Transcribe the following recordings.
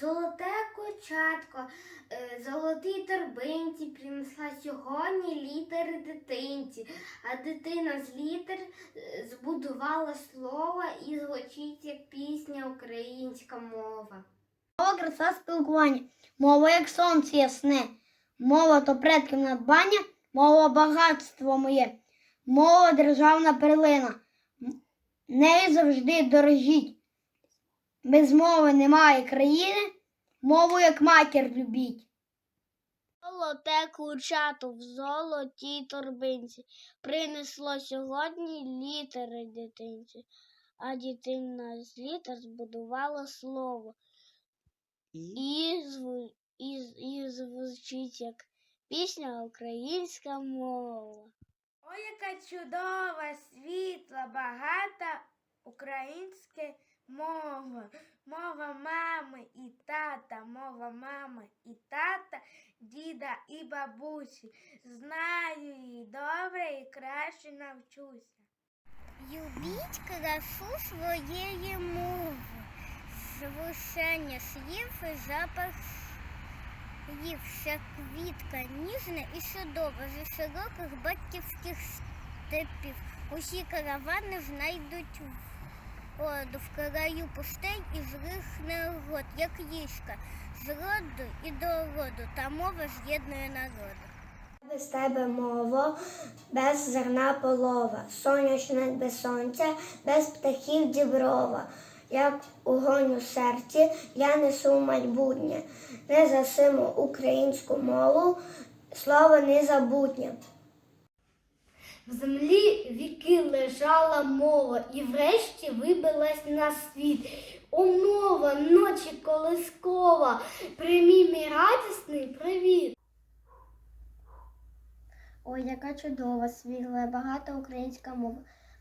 Золоте кочатко, е, золотій торбинці принесла сьогодні літери дитинці, а дитина з літер е, збудувала слово і звучить як пісня українська мова. Мова краса спілкування, мова як сонце ясне, мова то предків надбання, мова багатство моє, мова державна перлина. Нею завжди дорожіть. Без мови немає країни, мову як матір любіть. Золоте курчату в золотій торбинці принесло сьогодні літери дитинці, а дитина з літер збудувала слово. І, зву, і, і звучить як пісня українська мова. Ой, яка чудова, світла, багата українська мова. Мова мами і тата, мова мами і тата, діда і бабусі. Знаю її добре і краще навчуся. Любіть красу своєї мови, звучання слів і запах слів, вся квітка ніжна і чудова зі широких батьківських степів. Усі каравани знайдуть воду в краю пустей і злих негод, як річка, з роду і до роду, та мова з'єднує народи. Без тебе мова, без зерна полова, сонячне без сонця, без птахів діброва. Як огонь у серці, я несу майбутнє, не засиму українську мову, слово незабутнє. В землі лежала мова, і врешті вибилась на світ. О, мова, ночі колискова, приймі мій радісний привіт. Ой, яка чудова, світла, багата українська мова.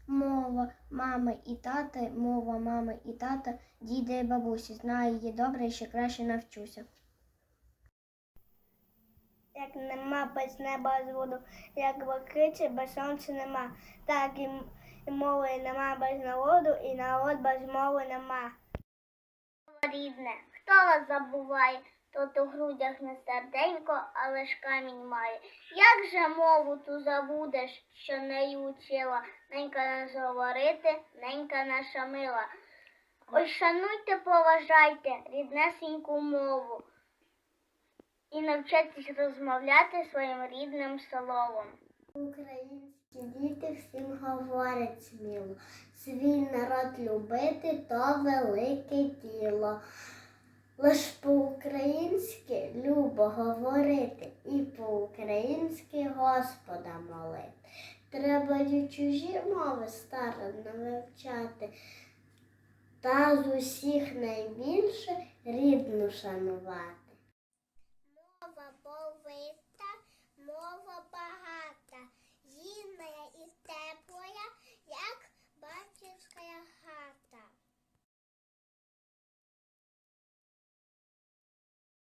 Мова мами і тати, мова мами і тата, діда і бабусі. Знаю її добре і ще краще навчуся. Як нема без неба з воду, як блакиті без сонця нема, так і, і мови нема без народу, і народ без мови нема. Рідне, хто вас забуває, тот у грудях не серденько, але ж камінь має. Як же мову ту забудеш, що нею учила, ненька нас говорити, ненька наша мила. Ой, шануйте, поважайте ріднесеньку мову і навчайтесь розмовляти своїм рідним словом. Українські діти всім говорять сміло. Свій народ любити то велике діло. Лиш по-українськи любо говорити і по-українськи Господа молити. Треба й чужі мови старанно вивчати, та з усіх найбільше рідну шанувати. step